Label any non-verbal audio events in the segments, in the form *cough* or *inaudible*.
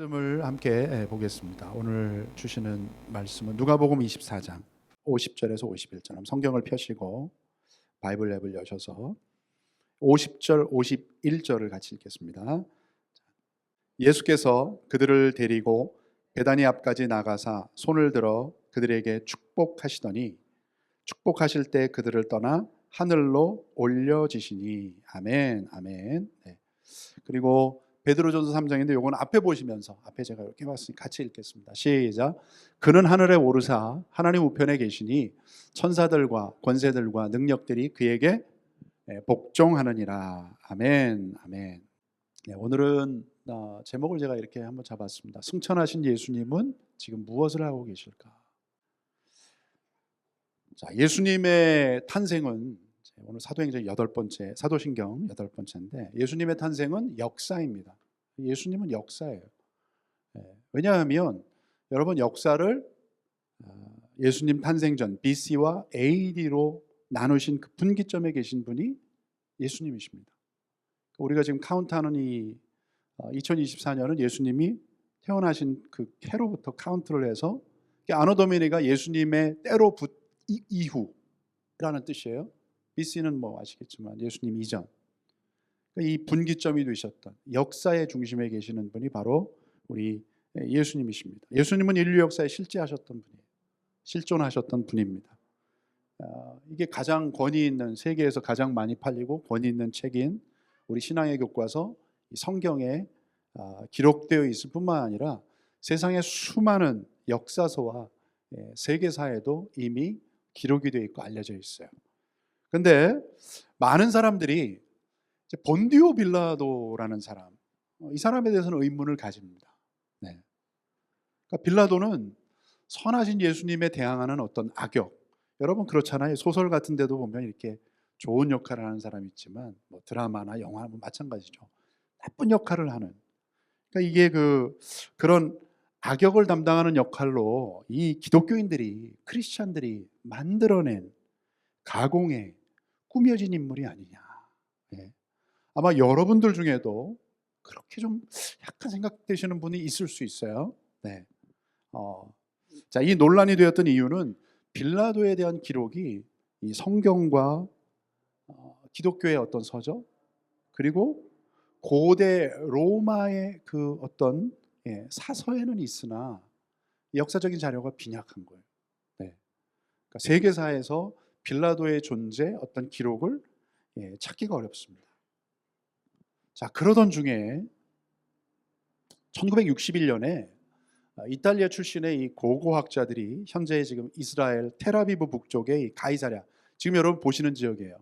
말씀을 함께 보겠습니다. 오늘 주시는 말씀은 누가복음 24장 50절에서 51절. 한번 성경을 펴시고 바이블 앱을 여셔서 50절, 51절을 같이 읽겠습니다. 예수께서 그들을 데리고 베다니 앞까지 나가사 손을 들어 그들에게 축복하시더니 축복하실 때 그들을 떠나 하늘로 올려지시니 아멘 아멘. 네. 그리고 베드로전서 3장인데 요건 앞에 보시면서 앞에 제가 이렇게 봤으니 같이 읽겠습니다. 시작. 그는 하늘에 오르사 하나님 우편에 계시니 천사들과 권세들과 능력들이 그에게 예, 복종하느니라. 아멘. 아멘. 네, 오늘은 어, 제목을 제가 이렇게 한번 잡았습니다. 승천하신 예수님은 지금 무엇을 하고 계실까? 자, 예수님의 탄생은 오늘 사도행전 여덟 번째, 사도신경 여덟 번째인데 예수님의 탄생은 역사입니다. 예수님은 역사예요. 예, 왜냐하면 여러분 역사를 어, 예수님 탄생 전 BC와 AD로 나누신 그 분기점에 계신 분이 예수님이십니다. 우리가 지금 카운트하는 이 2024년은 예수님이 태어나신 그 해로부터 카운트를 해서 아노도미니가 예수님의 때로 붙 이후라는 뜻이에요. BC는 뭐 아시겠지만 예수님 이전. 그러니까 이 분기점이 되셨던 역사의 중심에 계시는 분이 바로 우리 예수님이십니다. 예수님은 인류 역사에 실제하셨던 분이에요. 실존하셨던 분입니다. 어, 이게 가장 권위 있는 세계에서 가장 많이 팔리고 권위 있는 책인 우리 신앙의 교과서 성경에 어, 기록되어 있을 뿐만 아니라 세상의 수많은 역사서와 예, 세계사에도 이미 기록이 되어 있고 알려져 있어요. 근데 많은 사람들이 본디오 빌라도라는 사람, 어, 이 사람에 대해서는 의문을 가집니다. 네. 그러니까 빌라도는 선하신 예수님에 대항하는 어떤 악역, 여러분 그렇잖아요. 소설 같은 데도 보면 이렇게 좋은 역할을 하는 사람이 있지만 뭐 드라마나 영화 뭐 마찬가지죠. 나쁜 역할을 하는. 그러니까 이게 그 그런 악역을 담당하는 역할로 이 기독교인들이 크리스찬들이 만들어낸 가공해 꾸며진 인물이 아니냐. 네. 아마 여러분들 중에도 그렇게 좀 약간 생각되시는 분이 있을 수 있어요. 네. 어, 자, 이 논란이 되었던 이유는 빌라도에 대한 기록이 이 성경과 어, 기독교의 어떤 서적 그리고 고대 로마의 그 어떤 예, 사서에는 있으나 역사적인 자료가 빈약한 거예요. 네. 그러니까 세계사에서 빌라도의 존재 어떤 기록을 예, 찾기가 어렵습니다. 자 그러던 중에 1961년에 아, 이탈리아 출신의 이 고고학자들이 현재 지금 이스라엘 테라비브 북쪽의 가이사랴 지금 여러분 보시는 지역이에요.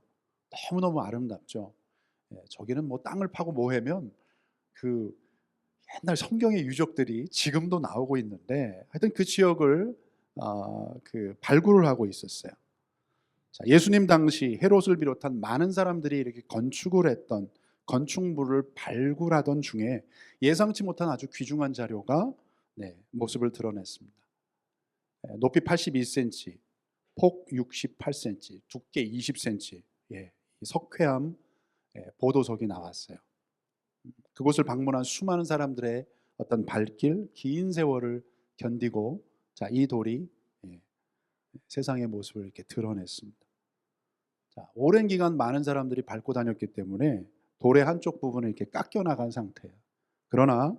너무 너무 아름답죠. 예, 저기는 뭐 땅을 파고 뭐하면 그 옛날 성경의 유적들이 지금도 나오고 있는데 하여튼 그 지역을 어, 그 발굴을 하고 있었어요. 자, 예수님 당시 헤롯을 비롯한 많은 사람들이 이렇게 건축을 했던 건축물을 발굴하던 중에 예상치 못한 아주 귀중한 자료가 네, 모습을 드러냈습니다. 네, 높이 82cm, 폭 68cm, 두께 20cm, 예, 석회암 예, 보도석이 나왔어요. 그곳을 방문한 수많은 사람들의 어떤 발길, 긴 세월을 견디고 자, 이 돌이 예, 세상의 모습을 이렇게 드러냈습니다. 자, 오랜 기간 많은 사람들이 밟고 다녔기 때문에 돌의 한쪽 부분을 이렇게 깎여 나간 상태예요. 그러나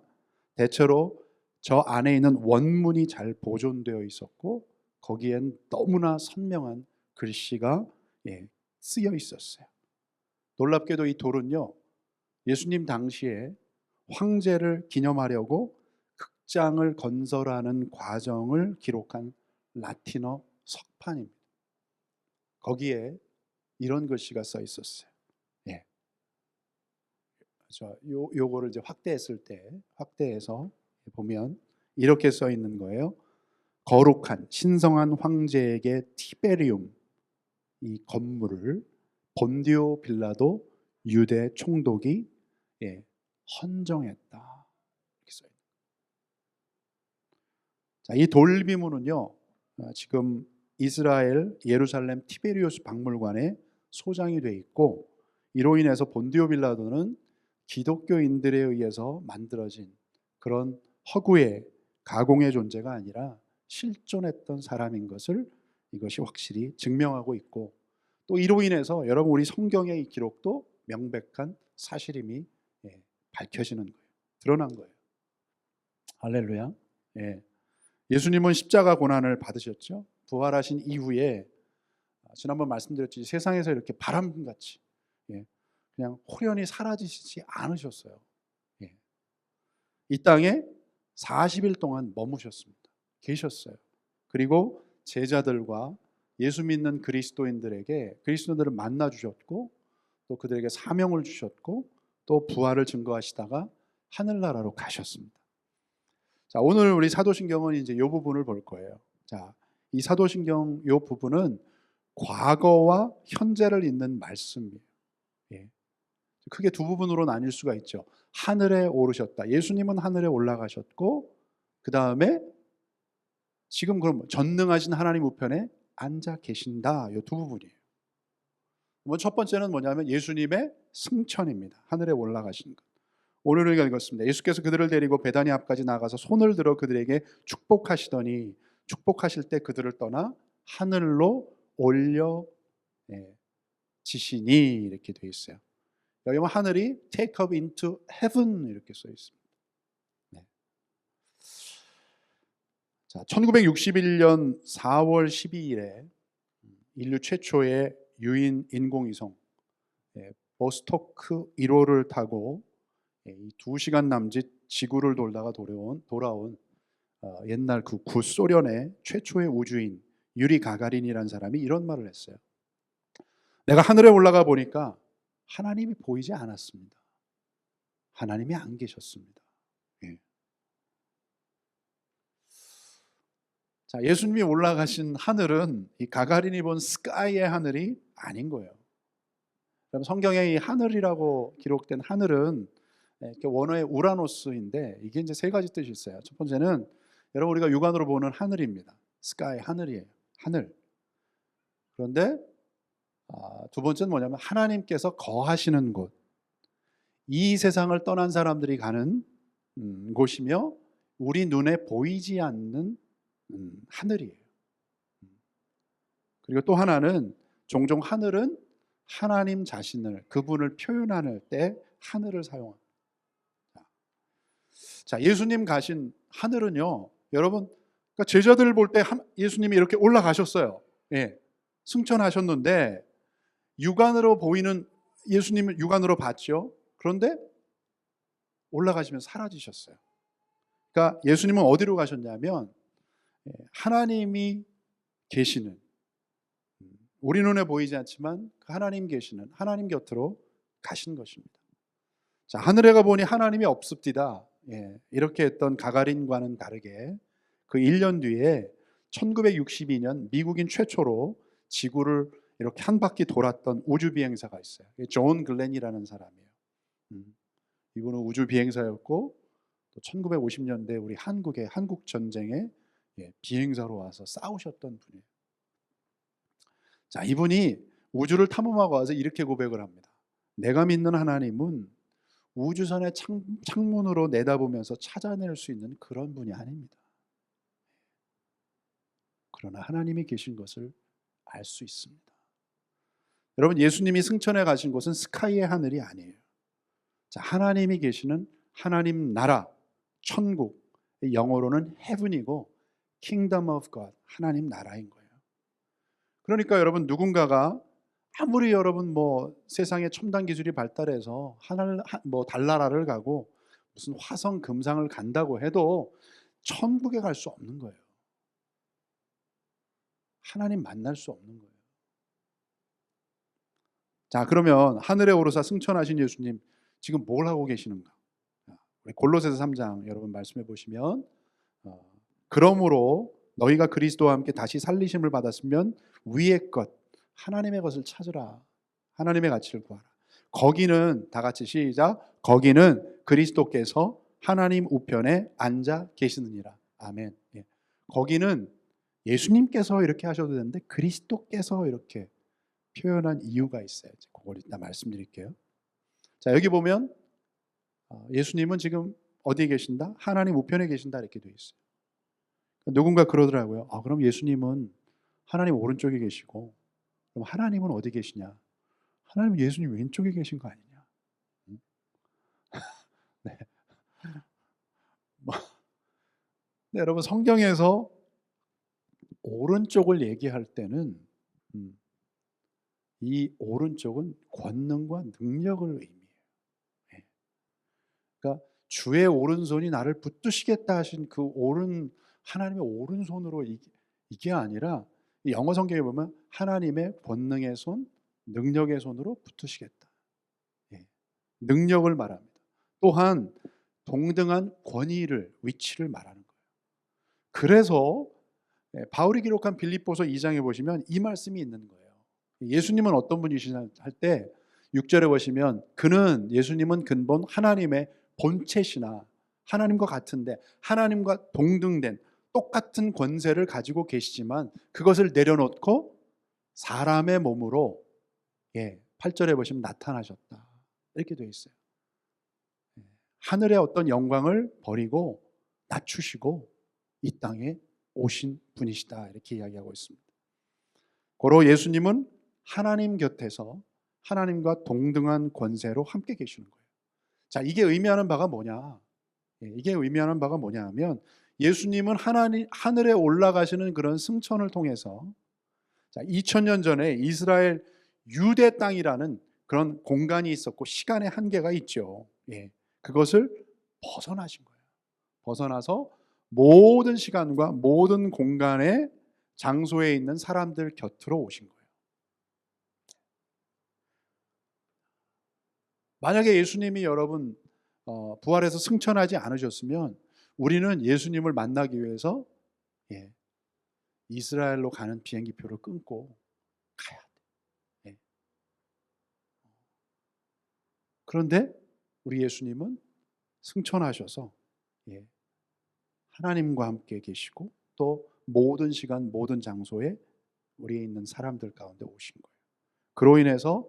대체로 저 안에 있는 원문이 잘 보존되어 있었고 거기엔 너무나 선명한 글씨가 예, 쓰여 있었어요. 놀랍게도 이 돌은요 예수님 당시에 황제를 기념하려고 극장을 건설하는 과정을 기록한 라틴어 석판입니다. 거기에 이런 글씨가 써 있었어요. 예. 저 요, 요거를 이제 확대했을 때 확대해서 보면 이렇게 써 있는 거예요. 거룩한 신성한 황제에게 티베리움 이 건물을 본디오 빌라도 유대 총독이 예, 헌정했다. 이렇게 써. 자, 이 돌비문은요. 어, 지금 이스라엘 예루살렘 티베리오스 박물관에 소장이 돼 있고 이로 인해서 본디오 빌라도는 기독교인들에 의해서 만들어진 그런 허구의 가공의 존재가 아니라 실존했던 사람인 것을 이것이 확실히 증명하고 있고 또 이로 인해서 여러분 우리 성경의 이 기록도 명백한 사실임이 예, 밝혀지는 거예요. 드러난 거예요. 할렐루야. 예. 예수님은 십자가 고난을 받으셨죠. 부활하신 이후에 아, 지난번 말씀드렸지 세상에서 이렇게 바람같이 예, 그냥 호련히 사라지시지 않으셨어요. 예. 이 땅에 40일 동안 머무셨습니다. 계셨어요. 그리고 제자들과 예수 믿는 그리스도인들에게 그리스도인들을 만나 주셨고 또 그들에게 사명을 주셨고 또 부활을 증거하시다가 하늘나라로 가셨습니다. 자, 오늘 우리 사도신경은 이제 이 부분을 볼 거예요. 자, 이 사도신경 이 부분은 과거와 현재를 잇는 말씀이에요. 예. 크게 두 부분으로 나뉠 수가 있죠. 하늘에 오르셨다. 예수님은 하늘에 올라가셨고 그 다음에 지금 그럼 전능하신 하나님 우편에 앉아 계신다. 이 두 부분이에요. 뭐첫 번째는 뭐냐면 예수님의 승천입니다. 하늘에 올라가신 것. 오늘 우리가 읽었습니다. 예수께서 그들을 데리고 베다니 앞까지 나가서 손을 들어 그들에게 축복하시더니 축복하실 때 그들을 떠나 하늘로 올려 예, 지시니 이렇게 되어 있어요. 여기 보면 하늘이 take up into heaven 이렇게 써 있습니다. 네. 자, 1961년 4월 12일에 인류 최초의 유인 인공위성 예, 버스토크 1호를 타고 예, 이 2시간 남짓 지구를 돌다가 돌아온, 돌아온 어, 옛날 그 구소련의 최초의 우주인 유리 가가린이라는 사람이 이런 말을 했어요. 내가 하늘에 올라가 보니까 하나님이 보이지 않았습니다. 하나님이 안 계셨습니다. 예. 자, 예수님이 올라가신 하늘은 이 가가린이 본 스카이의 하늘이 아닌 거예요. 그럼 성경에 이 하늘이라고 기록된 하늘은 원어의 우라노스인데 이게 이제 세 가지 뜻이 있어요. 첫 번째는 여러분 우리가 육안으로 보는 하늘입니다. 스카이 하늘이에요. 하늘. 그런데 아, 두 번째는 뭐냐면 하나님께서 거하시는 곳. 이 세상을 떠난 사람들이 가는 음, 곳이며 우리 눈에 보이지 않는 음, 하늘이에요. 그리고 또 하나는 종종 하늘은 하나님 자신을 그분을 표현할 때 하늘을 사용합니다. 자, 예수님 가신 하늘은요, 여러분, 그러니까 제자들을 볼 때 예수님이 이렇게 올라가셨어요. 예, 승천하셨는데 육안으로 보이는 예수님을 육안으로 봤죠. 그런데 올라가시면 사라지셨어요. 그러니까 예수님은 어디로 가셨냐면 예, 하나님이 계시는 음, 우리 눈에 보이지 않지만 그 하나님 계시는 하나님 곁으로 가신 것입니다. 자, 하늘에 가 보니 하나님이 없습디다. 예, 이렇게 했던 가가린과는 다르게 그 1년 뒤에 1962년 미국인 최초로 지구를 이렇게 한 바퀴 돌았던 우주 비행사가 있어요. 존 글렌이라는 사람이에요. 음, 이분은 우주 비행사였고 또 1950년대 우리 한국의 한국 전쟁에 예, 비행사로 와서 싸우셨던 분이에요. 자, 이분이 우주를 탐험하고 와서 이렇게 고백을 합니다. 내가 믿는 하나님은 우주선의 창, 창문으로 내다보면서 찾아낼 수 있는 그런 분이 아닙니다. 그러나 하나님이 계신 것을 알 수 있습니다. 여러분 예수님이 승천해 가신 곳은 스카이의 하늘이 아니에요. 자, 하나님이 계시는 하나님 나라, 천국, 영어로는 heaven이고 kingdom of God, 하나님 나라인 거예요. 그러니까 여러분 누군가가 아무리 여러분 뭐 세상에 첨단 기술이 발달해서 하늘 뭐 달나라를 가고 무슨 화성 금상을 간다고 해도 천국에 갈 수 없는 거예요. 하나님 만날 수 없는 거예요. 자, 그러면 하늘에 오르사 승천하신 예수님 지금 뭘 하고 계시는가? 우리 골로새서 3장 여러분 말씀해 보시면 어, 그러므로 너희가 그리스도와 함께 다시 살리심을 받았으면 위의 것 하나님의 것을 찾으라. 하나님의 가치를 구하라. 거기는 다 같이 시작. 거기는 그리스도께서 하나님 우편에 앉아 계시느니라. 아멘. 예. 거기는 예수님께서 이렇게 하셔도 되는데 그리스도께서 이렇게 표현한 이유가 있어요. 그걸 이따 말씀드릴게요. 자, 여기 보면 어, 예수님은 지금 어디에 계신다? 하나님 우편에 계신다 이렇게 돼 있어요. 누군가 그러더라고요. 아, 그럼 예수님은 하나님 오른쪽에 계시고 그럼 하나님은 어디 계시냐? 하나님은 예수님 왼쪽에 계신 거 아니냐? 음? *laughs* 네. 뭐, 네, 여러분 성경에서 오른쪽을 얘기할 때는 음, 이 오른쪽은 권능과 능력을 의미해요. 예. 그러니까 주의 오른손이 나를 붙드시겠다 하신 그 오른 하나님의 오른손으로 이게, 이게 아니라 이 영어 성경에 보면 하나님의 권능의 손, 능력의 손으로 붙으시겠다. 예. 능력을 말합니다. 또한 동등한 권위를 위치를 말하는 거예요. 그래서 예, 바울이 기록한 빌립보서 2장에 보시면 이 말씀이 있는 거예요. 예수님은 어떤 분이시냐 할 때 6절에 보시면 그는 예수님은 근본 하나님의 본체시나 하나님과 같은데 하나님과 동등된 똑같은 권세를 가지고 계시지만 그것을 내려놓고 사람의 몸으로 예, 8절에 보시면 나타나셨다. 이렇게 되어 있어요. 예, 하늘의 어떤 영광을 버리고 낮추시고 이 땅에 오신 분이시다. 이렇게 이야기하고 있습니다. 고로 예수님은 하나님 곁에서 하나님과 동등한 권세로 함께 계시는 거예요. 자, 이게 의미하는 바가 뭐냐? 예, 이게 의미하는 바가 뭐냐 하면 예수님은 하나님 하늘에 올라가시는 그런 승천을 통해서 자, 2000년 전에 이스라엘 유대 땅이라는 그런 공간이 있었고 시간의 한계가 있죠. 예. 그것을 벗어나신 거예요. 벗어나서 모든 시간과 모든 공간의 장소에 있는 사람들 곁으로 오신 거예요. 만약에 예수님이 여러분 어, 부활해서 승천하지 않으셨으면 우리는 예수님을 만나기 위해서 예, 이스라엘로 가는 비행기표를 끊고 가야 돼. 예. 그런데 우리 예수님은 승천하셔서 예, 하나님과 함께 계시고 또 모든 시간 모든 장소에 우리에 있는 사람들 가운데 오신 거예요. 그로 인해서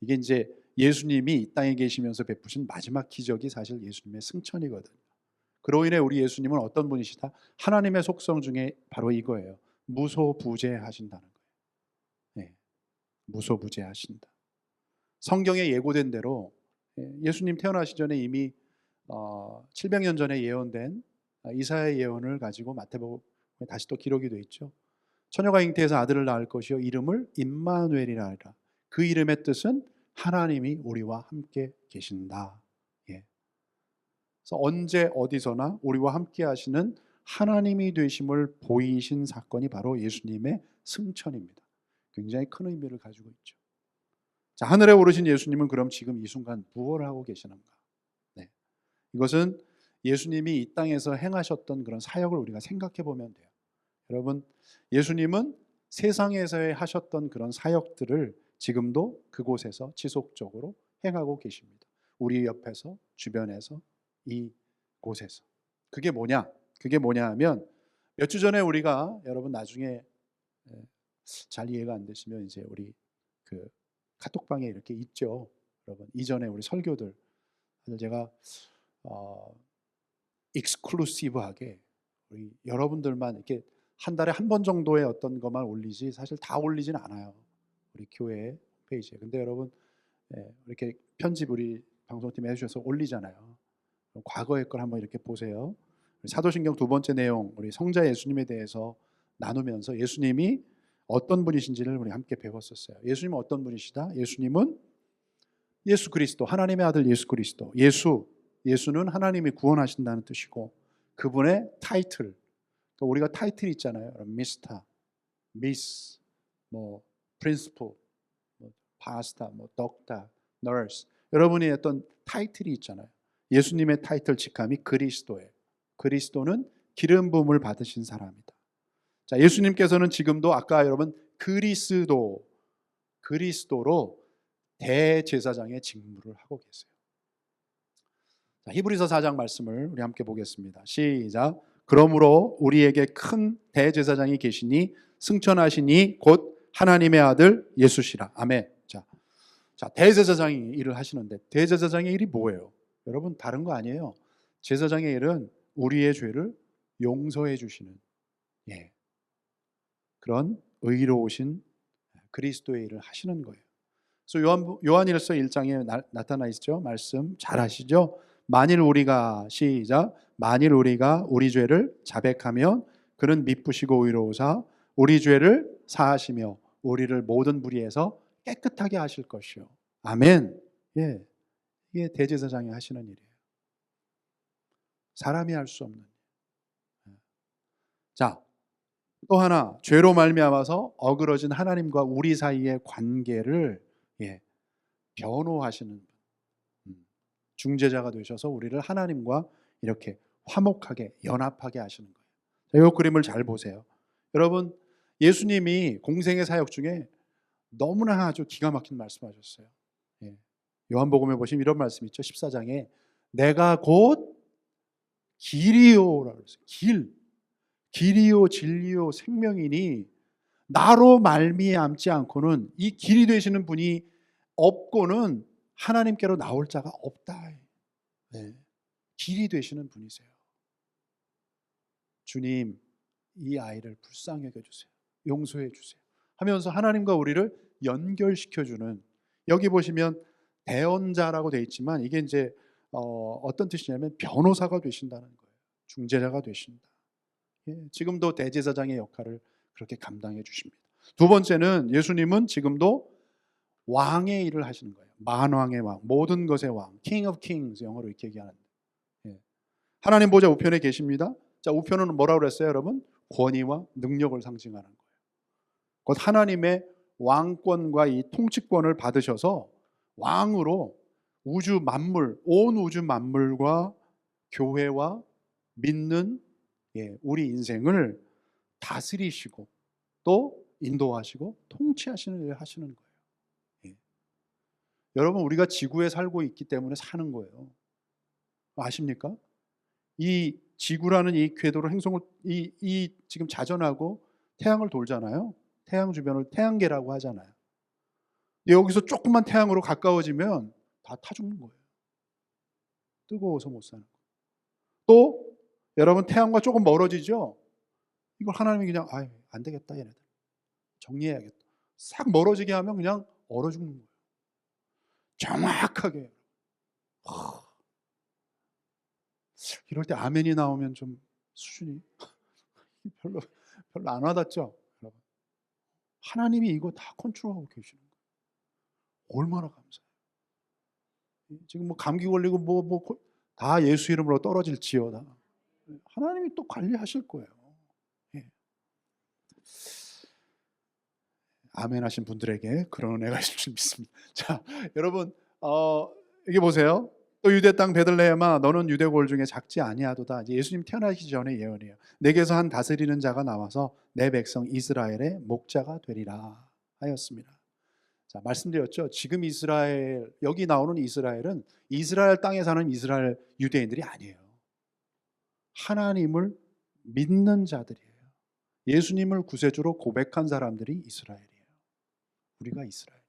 이게 이제 예수님이 이 땅에 계시면서 베푸신 마지막 기적이 사실 예수님의 승천이거든요. 그로 인해 우리 예수님은 어떤 분이시다? 하나님의 속성 중에 바로 이거예요. 무소부재하신다는 거예요. 네. 무소부재하신다. 성경에 예고된 대로 예, 예수님 태어나시 전에 이미 700년 어, 전에 예언된 이사의 예언을 가지고 마태복음에 다시 또 기록이 되어 있죠. 처녀가 잉태해서 아들을 낳을 것이요 이름을 임마누엘이라 하라. 그 이름의 뜻은 하나님이 우리와 함께 계신다. 예. 그래서 언제 어디서나 우리와 함께 하시는 하나님이 되심을 보이신 사건이 바로 예수님의 승천입니다. 굉장히 큰 의미를 가지고 있죠. 자, 하늘에 오르신 예수님은 그럼 지금 이 순간 무엇을 하고 계시는가? 네. 이것은 예수님이 이 땅에서 행하셨던 그런 사역을 우리가 생각해 보면 돼요. 여러분, 예수님은 세상에서의 하셨던 그런 사역들을 지금도 그곳에서 지속적으로 행하고 계십니다. 우리 옆에서, 주변에서, 이 곳에서. 그게 뭐냐? 그게 뭐냐 하면 몇 주 전에 우리가 여러분 나중에 잘 이해가 안 되시면 이제 우리 그 카톡방에 이렇게 있죠. 여러분 이전에 우리 설교들 제가 어, 익스클루시브하게 우리 여러분들만 이렇게 한 달에 한 번 정도의 어떤 것만 올리지 사실 다 올리진 않아요. 우리 교회 페이지에. 근데 여러분 예, 이렇게 편집 우리 방송팀에 해주셔서 올리잖아요. 과거의 걸 한번 이렇게 보세요. 사도신경 두 번째 내용 우리 성자 예수님에 대해서 나누면서 예수님이 어떤 분이신지를 우리 함께 배웠었어요. 예수님은 어떤 분이시다? 예수님은 예수 그리스도 하나님의 아들 예수 그리스도 예수 예수는 하나님이 구원하신다는 뜻이고 그분의 타이틀 또 우리가 타이틀 있잖아요. 미스터, 미스, 뭐 프린스플, 뭐 파스타, 뭐 덕타, 너스 여러분이 어떤 타이틀이 있잖아요. 예수님의 타이틀 직함이 그리스도예요. 그리스도는 기름 부음을 받으신 사람이다. 자, 예수님께서는 지금도 아까 여러분 그리스도 그리스도로 대제사장의 직무를 하고 계세요. 자, 히브리서 4장 말씀을 우리 함께 보겠습니다. 시작. 그러므로 우리에게 큰 대제사장이 계시니 승천하시니 곧 하나님의 아들 예수시라. 아멘. 자, 자 대제사장이 일을 하시는데 대제사장의 일이 뭐예요? 여러분 다른 거 아니에요. 제사장의 일은 우리의 죄를 용서해 주시는 예. 그런 의로우신 그리스도의 일을 하시는 거예요. 그래서 요한 요한일서 1장에 나, 나타나 있죠. 말씀 잘 아시죠? 만일 우리가 시작 만일 우리가 우리 죄를 자백하면 그는 미쁘시고 의로우사 우리 죄를 사하시며 우리를 모든 불의에서 깨끗하게 하실 것이요. 아멘. 예. 이게 대제사장이 하시는 일이에요. 사람이 할 수 없는. 일. 자, 또 하나 죄로 말미암아서 어그러진 하나님과 우리 사이의 관계를 예, 변호하시는 분. 음, 중재자가 되셔서 우리를 하나님과 이렇게 화목하게 연합하게 하시는 거예요. 자, 이 그림을 잘 보세요. 여러분 예수님이 공생의 사역 중에 너무나 아주 기가 막힌 말씀하셨어요. 예. 요한복음에 보시면 이런 말씀 있죠. 14장에 내가 곧 길이요라고 했어요. 길. 길이요 진리요 생명이니 나로 말미암지 않고는 이 길이 되시는 분이 없고는 하나님께로 나올 자가 없다. 네. 길이 되시는 분이세요. 주님, 이 아이를 불쌍히 여겨 주세요. 용서해 주세요. 하면서 하나님과 우리를 연결시켜 주는 여기 보시면 대언자라고 되어 있지만 이게 이제 어, 어떤 뜻이냐면 변호사가 되신다는 거예요. 중재자가 되신다. 예, 지금도 대제사장의 역할을 그렇게 감당해 주십니다. 두 번째는 예수님은 지금도 왕의 일을 하시는 거예요. 만왕의 왕, 모든 것의 왕, King of Kings 영어로 이렇게 얘기하는데 예. 하나님 보좌 우편에 계십니다. 자 우편은 뭐라고 그랬어요, 여러분? 권위와 능력을 상징하는 거예요. 곧 하나님의 왕권과 이 통치권을 받으셔서 왕으로 우주 만물, 온 우주 만물과 교회와 믿는 예, 우리 인생을 다스리시고 또 인도하시고 통치하시는 일을 하시는 거예요. 예. 여러분 우리가 지구에 살고 있기 때문에 사는 거예요. 아십니까? 이 지구라는 이 궤도로 행성을 이, 이 지금 자전하고 태양을 돌잖아요. 태양 주변을 태양계라고 하잖아요. 여기서 조금만 태양으로 가까워지면 다 타 죽는 거예요. 뜨거워서 못 사는 거예요. 또 여러분 태양과 조금 멀어지죠? 이걸 하나님이 그냥 아유 안 되겠다 얘네들 정리해야겠다. 싹 멀어지게 하면 그냥 얼어 죽는 거예요. 정확하게. 하, 이럴 때 아멘이 나오면 좀 수준이 *laughs* 별로 별로 안 와닿죠, 여러분. 하나님이 이거 다 컨트롤하고 계시는 거예요. 얼마나 감사해요. 지금 뭐 감기 걸리고 뭐 뭐 다 예수 이름으로 떨어질지어다. 하나님이 또 관리하실 거예요. 예. 아멘 하신 분들에게 그런 은혜가 있을 줄 믿습니다. *laughs* 자, 여러분, 어, 여기 보세요. 또 유대 땅 베들레헴아 너는 유대 골 중에 작지 아니하도다. 예수님 태어나기 전에 예언이에요. 내게서 한 다스리는 자가 나와서 내 백성 이스라엘의 목자가 되리라 하였습니다. 자, 말씀드렸죠. 지금 이스라엘 여기 나오는 이스라엘은 이스라엘 땅에 사는 이스라엘 유대인들이 아니에요. 하나님을 믿는 자들이에요. 예수님을 구세주로 고백한 사람들이 이스라엘이에요. 우리가 이스라엘이에요.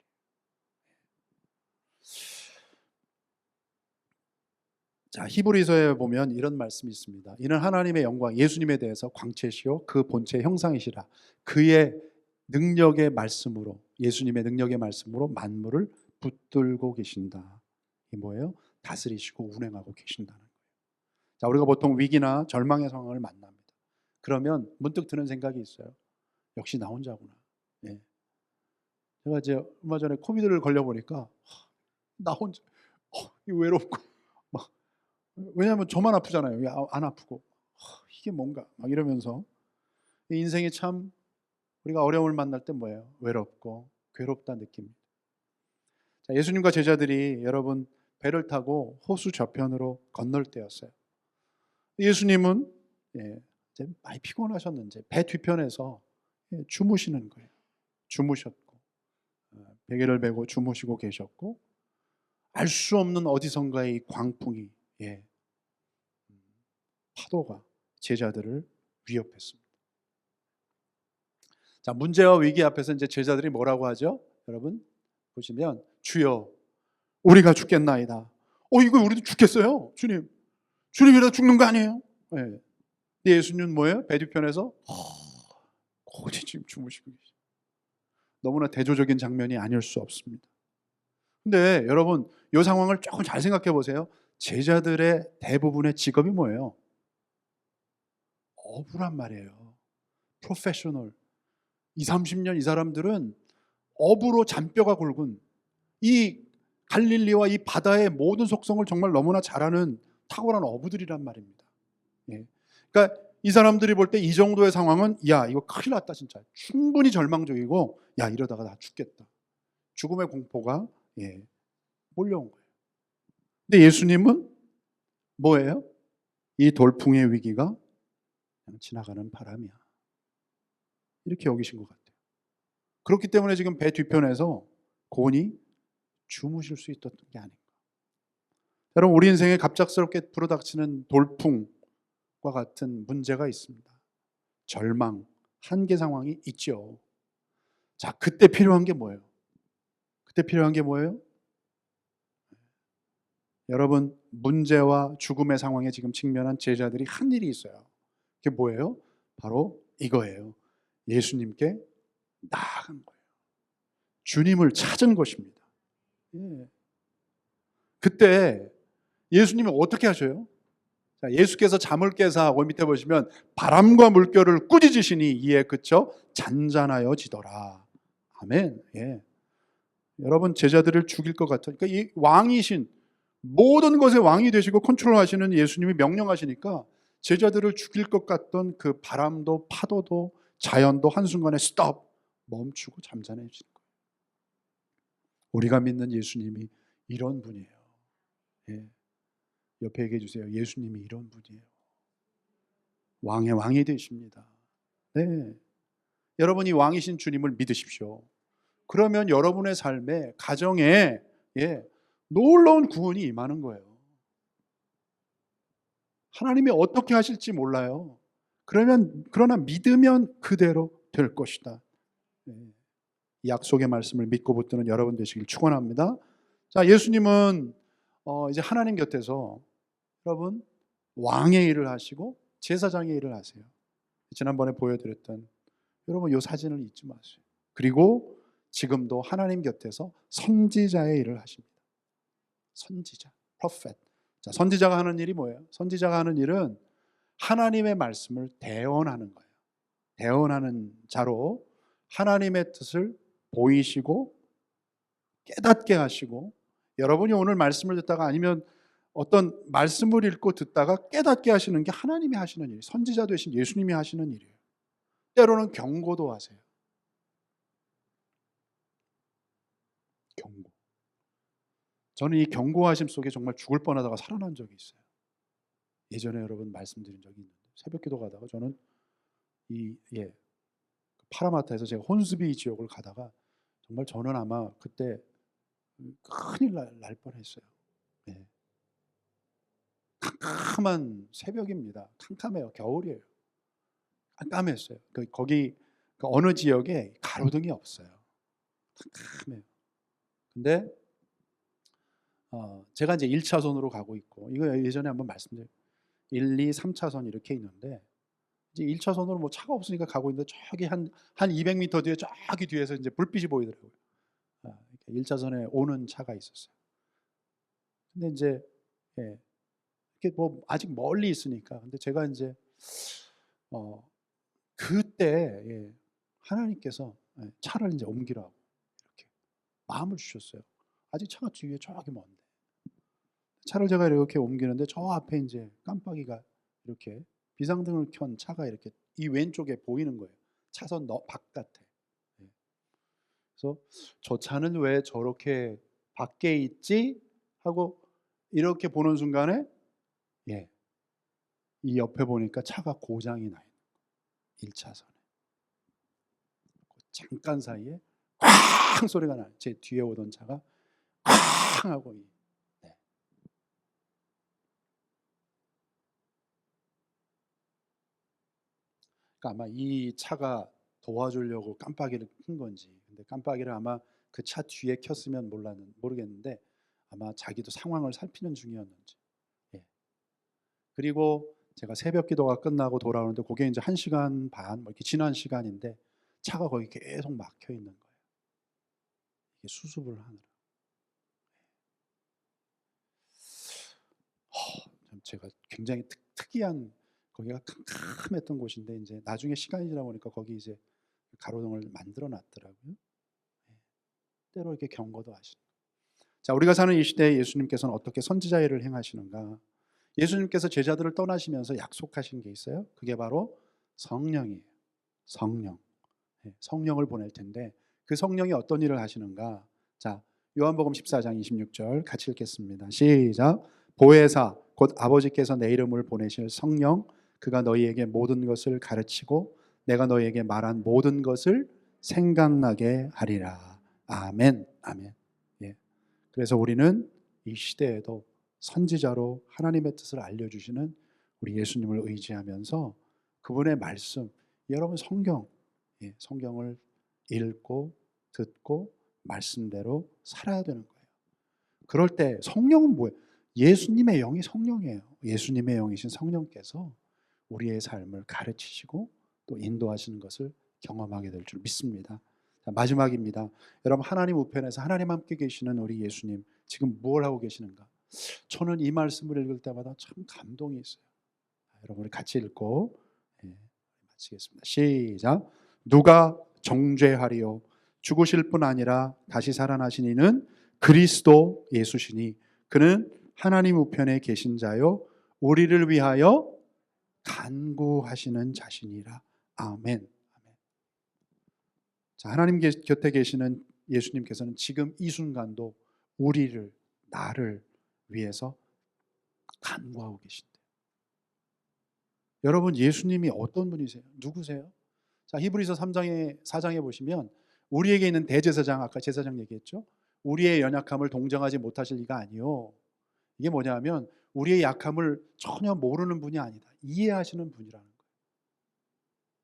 자, 히브리서에 보면 이런 말씀이 있습니다. 이는 하나님의 영광, 예수님에 대해서 광채시요 그 본체 형상이시라. 그의 능력의 말씀으로 예수님의 능력의 말씀으로 만물을 붙들고 계신다. 이 뭐예요? 다스리시고 운행하고 계신다는 거예요. 자, 우리가 보통 위기나 절망의 상황을 만납니다. 그러면 문득 드는 생각이 있어요. 역시 나 혼자구나. 예. 제가 이제 얼마 전에 코비드를 걸려 보니까 나 혼자 어, 외롭고 *laughs* 막 왜냐하면 저만 아프잖아요. 안 아프고 어, 이게 뭔가 막 이러면서 인생이 참 우리가 어려움을 만날 때 뭐예요? 외롭고 괴롭다 느낍니다. 자, 예수님과 제자들이 여러분 배를 타고 호수 저편으로 건널 때였어요. 예수님은 예, 많이 피곤하셨는지 배 뒤편에서 예, 주무시는 거예요. 주무셨고 어, 베개를 베고 주무시고 계셨고 알 수 없는 어디선가의 이 광풍이 예, 음, 파도가 제자들을 위협했습니다. 자 문제와 위기 앞에서 이제 제자들이 뭐라고 하죠? 여러분 보시면 주여 우리가 죽겠나이다. 어 이거 우리도 죽겠어요, 주님. 주님이라도 죽는 거 아니에요? 예. 근데 예수님은 뭐예요? 배 뒤편에서 고지 지금 주무시고 계세요. 너무나 대조적인 장면이 아닐 수 없습니다. 근데 여러분 이 상황을 조금 잘 생각해 보세요. 제자들의 대부분의 직업이 뭐예요? 어부란 말이에요. 프로페셔널. 2, 30년 이 사람들은 어부로 잔뼈가 굵은 이 갈릴리와 이 바다의 모든 속성을 정말 너무나 잘 아는 탁월한 어부들이란 말입니다. 예. 그러니까 이 사람들이 볼 때 이 정도의 상황은 야 이거 큰일 났다 진짜 충분히 절망적이고 야 이러다가 나 죽겠다 죽음의 공포가 예, 몰려온 거예요. 근데 예수님은 뭐예요? 이 돌풍의 위기가 지나가는 바람이야. 이렇게 여기신 것 같아요. 그렇기 때문에 지금 배 뒤편에서 곤히 주무실 수 있었던 게 아닌가. 여러분 우리 인생에 갑작스럽게 불어닥치는 돌풍 과 같은 문제가 있습니다. 절망, 한계 상황이 있죠. 자, 그때 필요한 게 뭐예요? 그때 필요한 게 뭐예요? 여러분 문제와 죽음의 상황에 지금 직면한 제자들이 한 일이 있어요. 그게 뭐예요? 바로 이거예요. 예수님께 나아간 거예요. 주님을 찾은 것입니다. 예. 그때 예수님이 어떻게 하셔요? 자, 예수께서 잠을 깨사 하고 밑에 보시면 바람과 물결을 꾸짖으시니 이에 그쳐 잔잔하여 지더라. 아멘. 예. 여러분 제자들을 죽일 것 같아. 그러니까 이 왕이신 모든 것의 왕이 되시고 컨트롤하시는 예수님이 명령하시니까 제자들을 죽일 것 같던 그 바람도 파도도 자연도 한순간에 스톱 멈추고 잠잠해지는 거예요. 우리가 믿는 예수님이 이런 분이에요. 예. 옆에 얘기해 주세요. 예수님이 이런 분이에요. 왕의 왕이 되십니다. 네. 여러분이 왕이신 주님을 믿으십시오. 그러면 여러분의 삶에 가정에 예, 놀라운 구원이 임하는 거예요. 하나님이 어떻게 하실지 몰라요. 그러면 그러나 믿으면 그대로 될 것이다. 네. 이 약속의 말씀을 믿고 붙드는 여러분 되시길 축원합니다. 자, 예수님은 어, 이제 하나님 곁에서 여러분 왕의 일을 하시고 제사장의 일을 하세요. 지난번에 보여드렸던 여러분 이 사진을 잊지 마세요. 그리고 지금도 하나님 곁에서 선지자의 일을 하십니다. 선지자, prophet. 자, 선지자가 하는 일이 뭐예요? 선지자가 하는 일은 하나님의 말씀을 대언하는 거예요. 대언하는 자로 하나님의 뜻을 보이시고 깨닫게 하시고 여러분이 오늘 말씀을 듣다가 아니면 어떤 말씀을 읽고 듣다가 깨닫게 하시는 게 하나님이 하시는 일, 선지자 되신 예수님이 하시는 일이에요. 때로는 경고도 하세요. 경고. 저는 이 경고하심 속에 정말 죽을 뻔하다가 살아난 적이 있어요. 예전에 여러분 말씀드린 적이 있는데 새벽 기도 가다가 저는 이 예, 파라마타에서 제가 혼수비 지역을 가다가 정말 저는 아마 그때 큰일 날, 날 뻔했어요. 예. 캄캄한 새벽입니다. 캄캄해요. 겨울이에요. 깜깜했어요. 그 거기 그 어느 지역에 가로등이 없어요. 캄캄해요. 근데 어, 제가 이제 1차선으로 가고 있고 이거 예전에 한번 말씀드렸 1, 2, 3차선 이렇게 있는데 이제 1차선으로 뭐 차가 없으니까 가고 있는데 저기 한, 한 200m 뒤에 저기 뒤에서 이제 불빛이 보이더라고요. 아, 1차선에 오는 차가 있었어요. 근데 이제 예, 이렇게 뭐 아직 멀리 있으니까 근데 제가 이제 어 그때 예, 하나님께서 예, 차를 이제 옮기라고 이렇게 마음을 주셨어요. 아직 차가 뒤에 저기 먼데 차를 제가 이렇게 옮기는데 저 앞에 이제 깜빡이가 이렇게 비상등을 켠 차가 이렇게 이 왼쪽에 보이는 거예요. 차선 너 바깥에. 예. 그래서 저 차는 왜 저렇게 밖에 있지 하고 이렇게 보는 순간에 예. 이 옆에 보니까 차가 고장이 나 있는 1차선에. 잠깐 사이에 쾅 소리가 나요. 제 뒤에 오던 차가 쾅 하고 네. 그러니까 아마 이 차가 도와주려고 깜빡이를 킨 건지 근데 깜빡이를 아마 그 차 뒤에 켰으면 몰랐는 모르겠는데 아마 자기도 상황을 살피는 중이었는지 그리고 제가 새벽 기도가 끝나고 돌아오는데 그게 이제 한 시간 반, 뭐 이렇게 지난 시간인데 차가 거기 계속 막혀 있는 거예요. 이게 수습을 하느라. 허, 참 제가 굉장히 특, 특이한 거기가 캄캄했던 곳인데 이제 나중에 시간이 지나 보니까 거기 이제 가로등을 만들어 놨더라고요. 예. 때로 이렇게 경고도 하시는. 자, 우리가 사는 이 시대에 예수님께서는 어떻게 선지자 일을 행하시는가? 예수님께서 제자들을 떠나시면서 약속하신 게 있어요. 그게 바로 성령이에요. 성령. 예, 성령을 보낼 텐데 그 성령이 어떤 일을 하시는가? 자, 요한복음 14장 26절 같이 읽겠습니다. 시작. 보혜사 곧 아버지께서 내 이름을 보내실 성령 그가 너희에게 모든 것을 가르치고 내가 너희에게 말한 모든 것을 생각나게 하리라. 아멘. 아멘. 예. 그래서 우리는 이 시대에도 선지자로 하나님의 뜻을 알려주시는 우리 예수님을 의지하면서 그분의 말씀, 여러분 성경, 예, 성경을 읽고 듣고 말씀대로 살아야 되는 거예요. 그럴 때 성령은 뭐예요? 예수님의 영이 성령이에요. 예수님의 영이신 성령께서 우리의 삶을 가르치시고 또 인도하시는 것을 경험하게 될 줄 믿습니다. 자, 마지막입니다. 여러분 하나님 우편에서 하나님 함께 계시는 우리 예수님 지금 뭘 하고 계시는가? 저는 이 말씀을 읽을 때마다 참 감동이 있어요. 자, 여러분 같이 읽고 예, 마치겠습니다. 시작. 누가 정죄하리요? 죽으실 뿐 아니라 다시 살아나신 이는 그리스도 예수시니 그는 하나님 우편에 계신 자요 우리를 위하여 간구하시는 자신이라. 아멘. 자, 하나님 계- 곁에 계시는 예수님께서는 지금 이 순간도 우리를 나를 위해서 간구하고 계신대요. 여러분 예수님이 어떤 분이세요? 누구세요? 자, 히브리서 3장에 4장에 보시면 우리에게 있는 대제사장 아까 제사장 얘기했죠. 우리의 연약함을 동정하지 못하실 리가 아니요. 이게 뭐냐면 우리의 약함을 전혀 모르는 분이 아니다. 이해하시는 분이라는 거예요.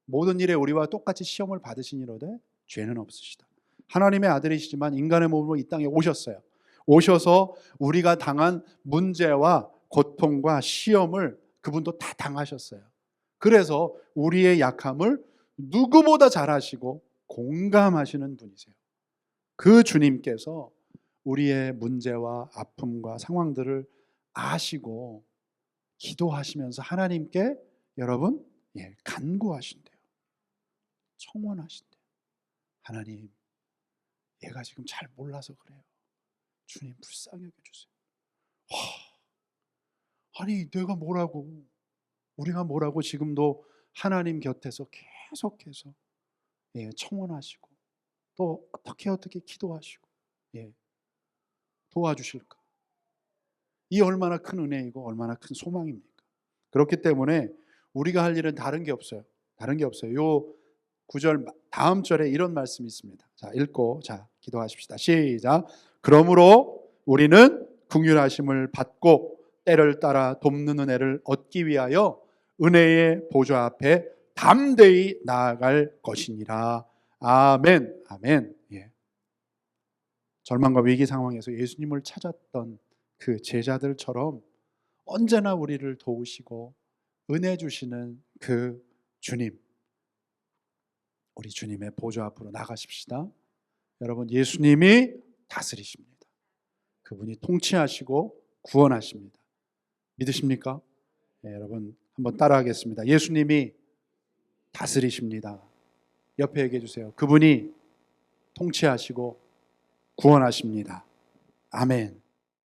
모든 일에 우리와 똑같이 시험을 받으시니로되 죄는 없으시다. 하나님의 아들이시지만 인간의 몸으로 이 땅에 오셨어요. 오셔서 우리가 당한 문제와 고통과 시험을 그분도 다 당하셨어요. 그래서 우리의 약함을 누구보다 잘 아시고 공감하시는 분이세요. 그 주님께서 우리의 문제와 아픔과 상황들을 아시고 기도하시면서 하나님께 여러분 예, 간구하신대요. 청원하신대요. 하나님, 얘가 지금 잘 몰라서 그래요. 주님 불쌍히 여겨주세요. 와, 아니 내가 뭐라고 우리가 뭐라고 지금도 하나님 곁에서 계속해서 예, 청원하시고 또 어떻게 어떻게 기도하시고 예, 도와주실까? 이 얼마나 큰 은혜이고 얼마나 큰 소망입니까? 그렇기 때문에 우리가 할 일은 다른 게 없어요. 다른 게 없어요. 요 구절 다음 절에 이런 말씀이 있습니다. 자, 읽고 자, 기도하십시다. 시작. 그러므로 우리는 긍휼하심을 받고 때를 따라 돕는 은혜를 얻기 위하여 은혜의 보좌 앞에 담대히 나아갈 것이니라. 아멘. 아멘. 예. 절망과 위기 상황에서 예수님을 찾았던 그 제자들처럼 언제나 우리를 도우시고 은혜 주시는 그 주님. 우리 주님의 보좌 앞으로 나가십시다. 여러분 예수님이 다스리십니다. 그분이 통치하시고 구원하십니다. 믿으십니까? 네, 여러분 한번 따라하겠습니다. 예수님이 다스리십니다. 옆에 얘기해 주세요. 그분이 통치하시고 구원하십니다. 아멘.